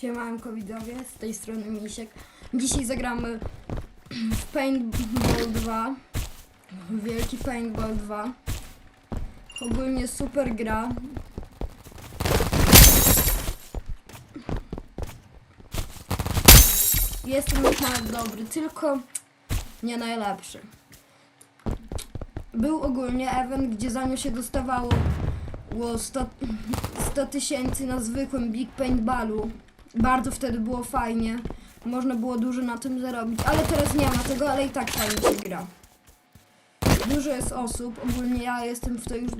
Siemanko widzowie, z tej strony Misiek. Dzisiaj zagramy w Paintball 2. Wielki Paintball 2. Ogólnie super gra. Jestem już nawet dobry, tylko nie najlepszy. Był ogólnie event, gdzie za nią się dostawało było 100 100 tysięcy na zwykłym Big Paintballu. Bardzo wtedy było fajnie. Można było dużo na tym zarobić, ale teraz nie ma tego, ale i tak fajnie się gra. Dużo jest osób, ogólnie ja jestem w to już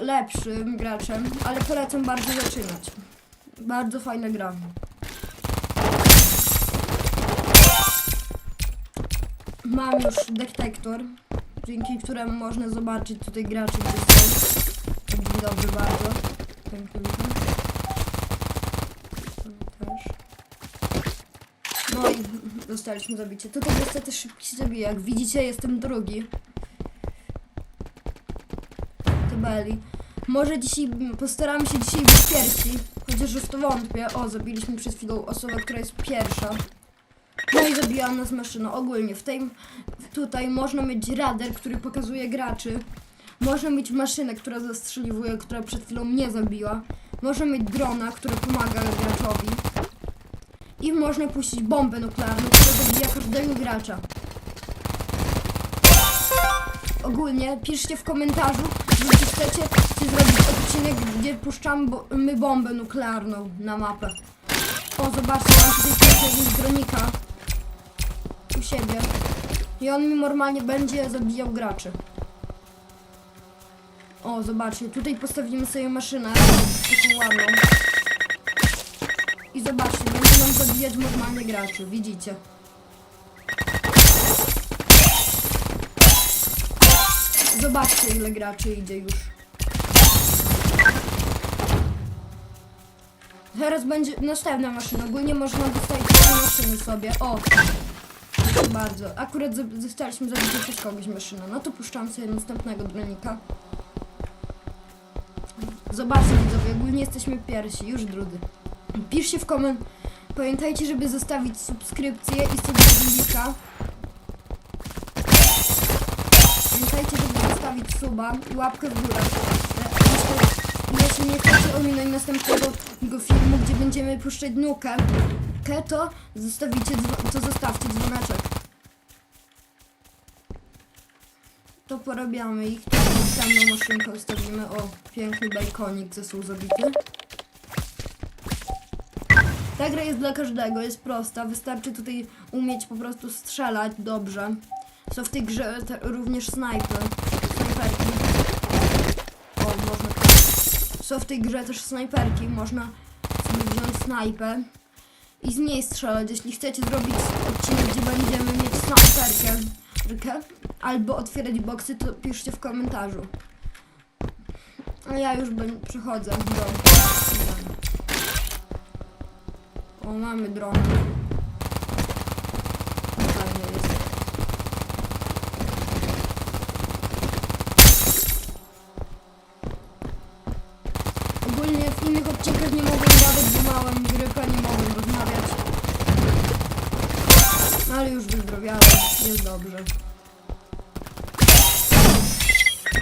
lepszym graczem, ale polecam bardzo zaczynać. Bardzo fajna gra. Mam już detektor, dzięki któremu można zobaczyć tutaj graczy, gdzie są. Dzień dobry bardzo. Pięknie No i dostaliśmy zabicie. Tutaj niestety szybki zabija. Jak widzicie, jestem drugi. Tabeli. Może dzisiaj, postaramy się dzisiaj być pierwsi. Chociaż już to wątpię. O, zabiliśmy przed chwilą osobę, która jest pierwsza. No i zabijała nas maszyna. Ogólnie w tej, tutaj można mieć radar, który pokazuje graczy. Można mieć maszynę, która zastrzeliwuje, która przed chwilą mnie zabiła. Można mieć drona, który pomaga graczowi. I można puścić bombę nuklearną, która zabija każdego gracza. Ogólnie piszcie w komentarzu, jeśli chcecie chcecie zrobić odcinek, gdzie puszczamy bo my bombę nuklearną na mapę. O, zobaczcie, mam tutaj jakiegoś dronika u siebie. I on mi normalnie będzie zabijał graczy. O, zobaczcie, tutaj postawimy sobie maszynę, taką ładną. I zobaczcie, nam zabijać normalnie graczy, widzicie. Zobaczcie ile graczy idzie już. Teraz będzie następna maszyna, ogólnie można dostać trzy maszyny sobie, o. Proszę bardzo, akurat zostaliśmy zabiti przez kogoś maszynę, no to puszczam sobie następnego dronika. Zobaczcie widzowie, ogólnie jesteśmy pierwsi, już drugi. Piszcie w koment. Pamiętajcie, żeby zostawić subskrypcję i subskrypcję. Pamiętajcie, żeby zostawić suba i łapkę w górę. Jeśli- nie chcecie ominąć następnego filmu, gdzie będziemy puszczać nukę, to zostawicie, to zostawcie dzwoneczek. To porabiamy ich. Następną maszynkę ustawimy. O, piękny bajkonik został zabity. Ta gra jest dla każdego, jest prosta. Wystarczy tutaj umieć po prostu strzelać dobrze. Są w tej grze również snajpy. Snajperki. O, można. Są w tej grze też snajperki. Można sobie wziąć snajpę i z niej strzelać. Jeśli chcecie zrobić odcinek, gdzie będziemy mieć snajperkę rkę, albo otwierać boksy, to piszcie w komentarzu. A ja już przechodzę do... O, mamy drona. Fajnie jest. Ogólnie w innych odcinkach nie mogłem gadać, bo małem grypę, nie mogłem rozmawiać. Ale już wyzdrowiałem, jest dobrze.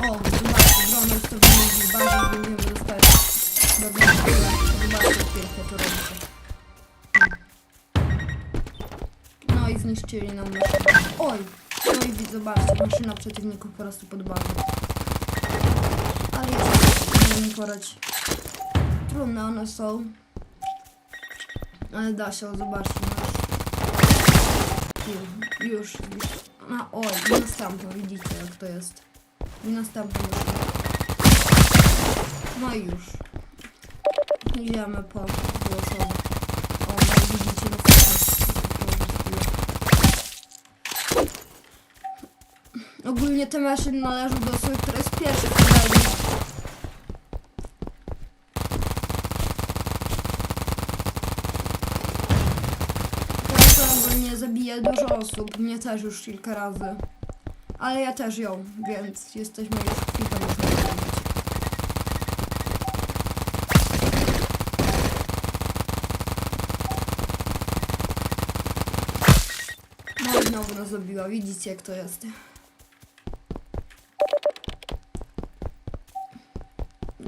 O, zobaczcie, drona ustawimy w bazie, będziemy dostać do Zobaczcie, pięknie to robicie. Zniszczyli nam maszynę. Oj! No i widz- zobaczcie, maszyna przeciwników po prostu pod bazą. Ale jeszcze nie porać. Trudne one są. Ale da się, zobaczcie. Już, już. A, oj, i następną, widzicie jak to jest. I następną już. No i już. Idziemy po po Ogólnie te maszyny należą do osoby, która jest pierwsza w kolejce. Ogólnie zabija dużo osób, mnie też już kilka razy. Ale ja też ją, więc jesteśmy już w kilka Znowu nas zabiła, widzicie jak to jest.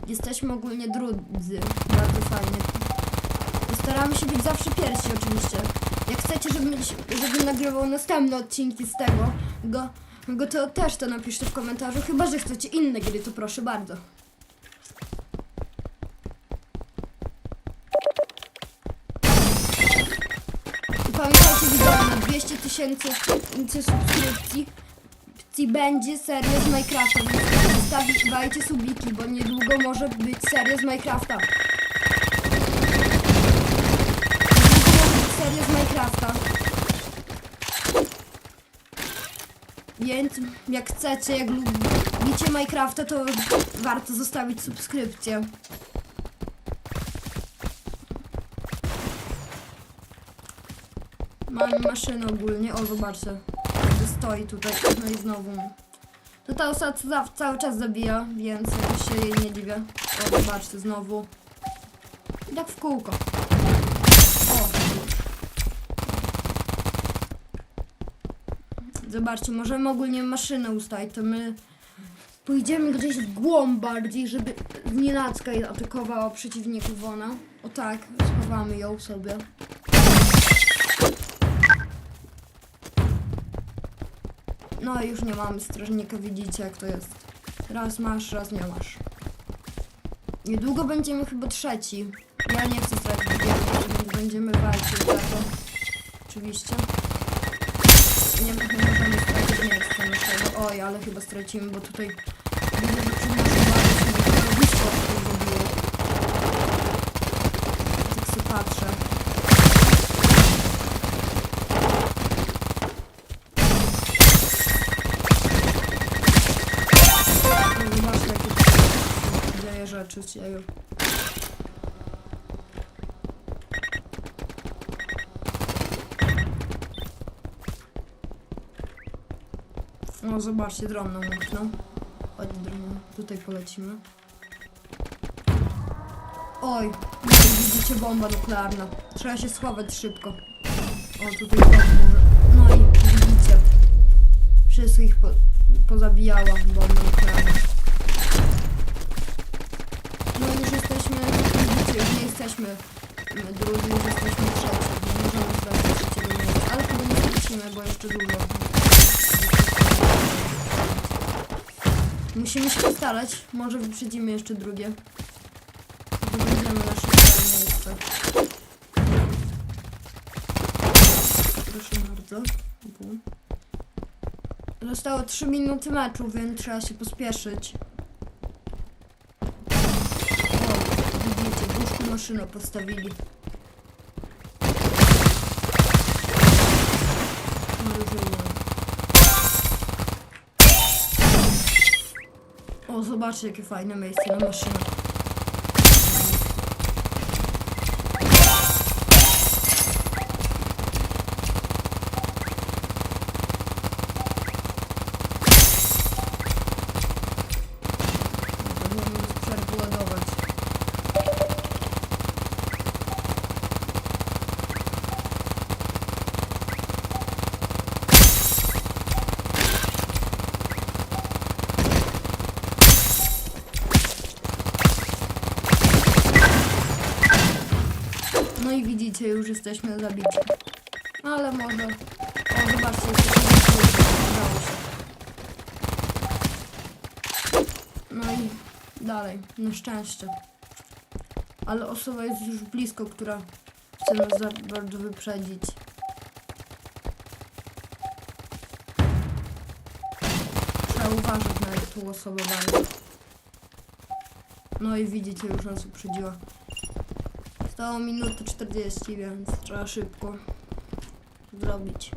Jesteśmy ogólnie drudzy. Bardzo fajnie. Staramy się być zawsze pierwsi oczywiście. Jak chcecie, żebym, żebym nagrywał następne odcinki z tego, go, go to też to napiszcie w komentarzu. Chyba, że chcecie inne gry, to proszę bardzo. I pamiętajcie widzowie, na 200 tysięcy subskrypcji będzie seria z Minecrafta, więc zostawiajcie subiki, bo niedługo może być seria z Minecrafta. Niedługo może być seria z Minecrafta. Więc jak chcecie, jak lubicie Minecrafta, to warto zostawić subskrypcję. Mam maszynę ogólnie, o zobaczcie. Stoi tutaj, no i znowu. To ta osoba cały czas zabija, więc jakoś się jej nie dziwię. O, zobaczcie, znowu. I tak w kółko. O. Zobaczcie, możemy ogólnie maszynę ustawić, to my pójdziemy gdzieś w głąb bardziej, żeby znienacka atakowała przeciwników ona. O tak, schowamy ją sobie. No już nie mamy strażnika, widzicie jak to jest. Raz masz, raz nie masz. Niedługo będziemy chyba trzeci. Ja nie chcę stracić gierki, więc będziemy walczyć za to. Oczywiście. Nie, nie możemy stracić miejsca naszego. Oj, ale chyba stracimy, bo tutaj dzieje rzeczy się dzieją. No zobaczcie, dron nam umknął. Chodź dron, tutaj polecimy. Oj, widzicie bomba nuklearna. Trzeba się schować szybko. O, tutaj może. No i widzicie. Wszystkich po, pozabijała bomba nuklearna. No już jesteśmy, widzicie, już nie jesteśmy drudzy, już jesteśmy trzeci. Nie możemy stracić trzeciego miejsca, ale chyba nie stracimy, bo jeszcze dużo. Musimy się postarać, może wyprzedzimy jeszcze drugie. Zdobędziemy nasze miejsce. Proszę bardzo. Zostało 3 minuty meczu, więc trzeba się pospieszyć. O, widzicie, w łóżku maszynę postawili. No, rozumiem. O, zobaczcie jakie fajne miejsce na maszynę. Dobra, Możemy bez przerwy ładować. No i widzicie, już jesteśmy zabici. Ale może... O, zobaczcie. No i dalej, na szczęście. Ale osoba jest już blisko, która chce nas za bardzo wyprzedzić. Trzeba uważać na tą osobę bardzo. No i widzicie, już nas uprzedziła. Zostało minuty 40, więc trzeba szybko zrobić.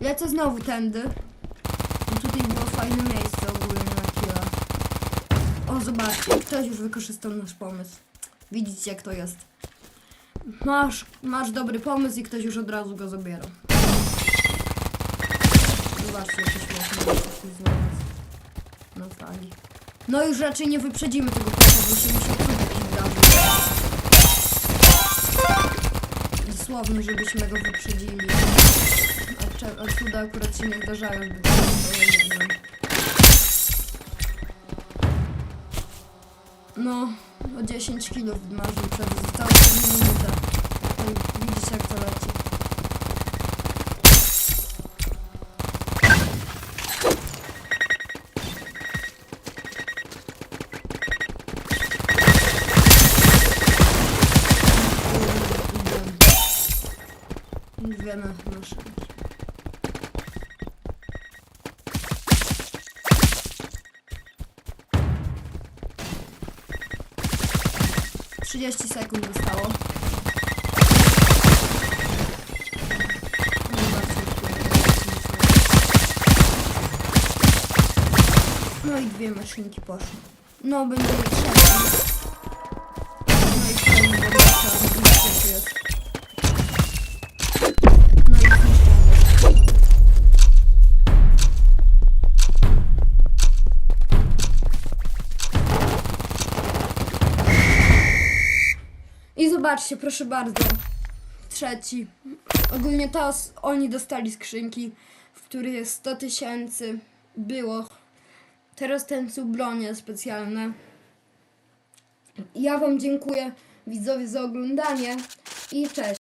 Lecę znowu tędy. I tutaj było fajne miejsce ogólnie na chwilę. O, zobaczcie, ktoś już wykorzystał nasz pomysł. Widzicie, jak to jest. Masz, masz dobry pomysł i ktoś już od razu go zabiera. Zobaczcie, jak to na fali. No już raczej nie wyprzedzimy tego bo się Dosłownie, żebyśmy go wyprzedzili. A te cuda akurat się nie zdarzają zbyt często. No, o 10 kg wmarzł przed zostało 1 minutę. Na nasze. Trzydzieści sekund zostało. No i dwie maszynki poszły. No będzie trzecia. Zobaczcie, proszę bardzo. Trzeci. Ogólnie to oni dostali skrzynki, w których jest 100 tysięcy. Było. Teraz ten są bronie specjalne. Ja Wam dziękuję widzowie za oglądanie i cześć.